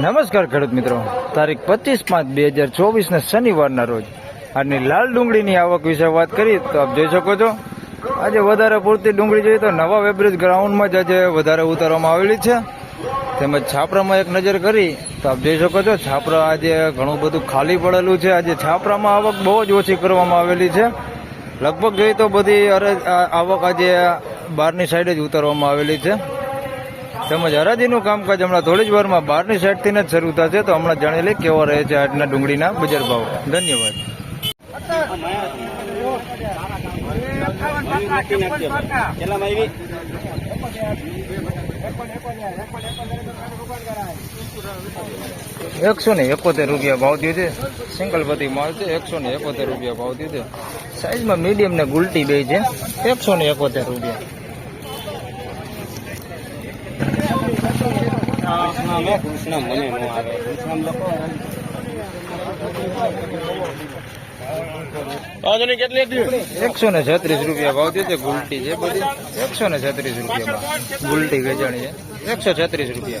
નમસ્કાર ખેડૂત મિત્રો. તારીખ પચીસ પાંચ બે હજાર ચોવીસને શનિવારના રોજ. આજની લાલ ડુંગળીની આવક વિશે વાત કરીએ તો આપ જોઈ શકો છો. આજે વધારે પૂરતી ડુંગળી જોઈએ તો નવા વેબ્રિજ ગ્રાઉન્ડમાં જ આજે વધારે ઉતારવામાં આવેલી છે. તેમજ છાપરામાં એક નજર કરી તો આપ જોઈ શકો છો, છાપરા આજે ઘણું બધું ખાલી પડેલું છે. આજે છાપરામાં આવક બહુ જ ઓછી કરવામાં આવેલી છે. લગભગ જોઈએ તો બધી અરે આવક આજે બહારની સાઈડે જ ઉતારવામાં આવેલી છે. તેમજ હરાજીનું કામકાજ હમણાં થોડી જ વારમાં બહારની સાઈડથી જ શરૂ થશે, તો હમણાં જાણી લઈ કેવા રહે છે આજના ડુંગળીના બજાર ભાવ. ધન્યવાદ. એકસો ને એકોતેર રૂપિયા ભાવ થયો છે. સિંગલ પતિ માલ છે, એકસો ને એકોતેર રૂપિયા ભાવ થયો છે. સાઈઝમાં મીડિયમ ને ગુલટી બે છે. એકસો ને એકોતેર રૂપિયા. કૃષ્ણ મને નો આવે. કૃષ્ણ લખો. એકસો ને છત્રીસ રૂપિયા ભાવ થયો ગુલટી છે બધી. એકસો ને છત્રીસ રૂપિયામાં. ગુલટી વેચાણી છે. એકસો છત્રીસ રૂપિયા.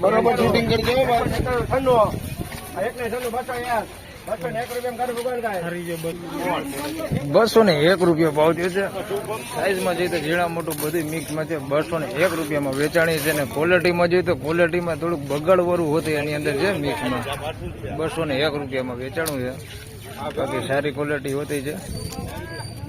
બરોબર શૂટિંગ કરજો બસો ને એક રૂપિયા ભાવ થયો છે. સાઈઝમાં જોઈએ તો ઝીણા મોટું બધું મિક્સમાં છે. બસો ને એક રૂપિયામાં વેચાણી છે ને ક્વોલિટીમાં જોઈએ તો ક્વોલિટીમાં થોડુંક બગાડવાળું હોતું એની અંદર છે મિક્સમાં બસો ને એક રૂપિયામાં વેચાણું છે. બાકી સારી ક્વોલિટી હોતી છે.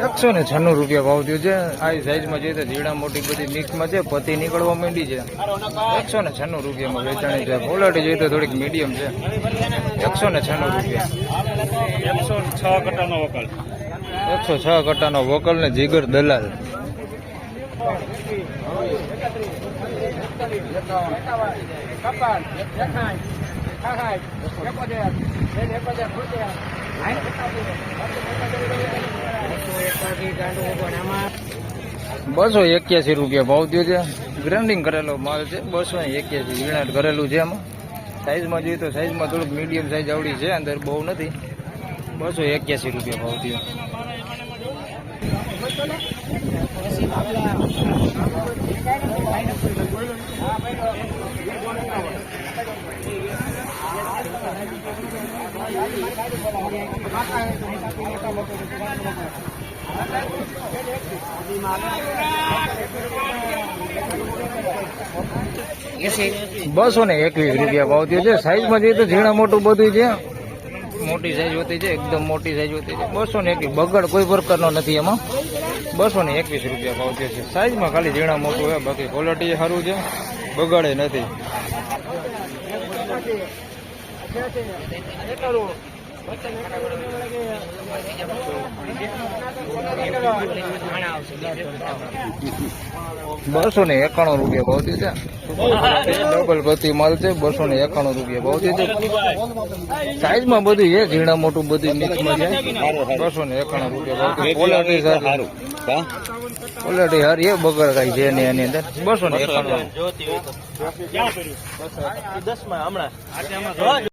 એકસો ને છન્નું રૂપિયા ભાવ થયો છે આ સાઈઝમાં જોઈએ તો ઝીણા મોટી બધી મિક્સમાં છે પતિ નીકળવા માંડી છે એકસો ને છન્નું રૂપિયામાં વેચાણી છે ક્વોલિટી જોઈએ તો થોડીક મીડિયમ છે એકસો ને છન્નું રૂપિયા એકસો છ કટાનો વકલ એકસો છ કટાનો વકલ ને જીગર દલાલ બસો એક્યાસી રૂપિયા ભાવ થયો છે. ગ્રાઇન્ડિંગ કરેલો માલ છે. બસો એક્યાસી વીણાટ કરેલું છે એમાં. સાઈઝમાં જોઈએ તો સાઈઝમાં થોડુંક મીડિયમ સાઈઝ આવડી છે. અંદર બહુ નથી. બસો એક્યાસી રૂપિયા ભાવ થયો બસો ને એકવીસ રૂપિયા ભાવ થયો છે. સાઈઝમાં જઈએ તો ઝીણા મોટું બધું છે. મોટી સાઈઝ હોતી છે, એકદમ મોટી સાઈઝ હોતી છે. બસો ને એકવીસ. બગડ કોઈ પ્રકારનો નથી એમાં. બસો ને એકવીસ રૂપિયા ભાવ થયો છે. સાઈઝમાં ખાલી ઝીણા મોટું હોય, બાકી ક્વોલિટી સારું છે. બગડે નથી. બસો ને એકાણું રૂપિયા ભાવ થયો છે ડબલ પતિ માલ છે બસો ને એકાણું રૂપિયા ભાવ થયો છે સાઈઝમાં બધું છે ઝીણા મોટું બધું મિક્સમાં છે. બસો ને એકાણું રૂપિયા ભાવ ક્વોલિટી સારી. ક્વોલિટી સારી એ બગડ કાંઈ છે નહીં એની અંદર. બસો ને એકાણું. દસમાં હમણાં?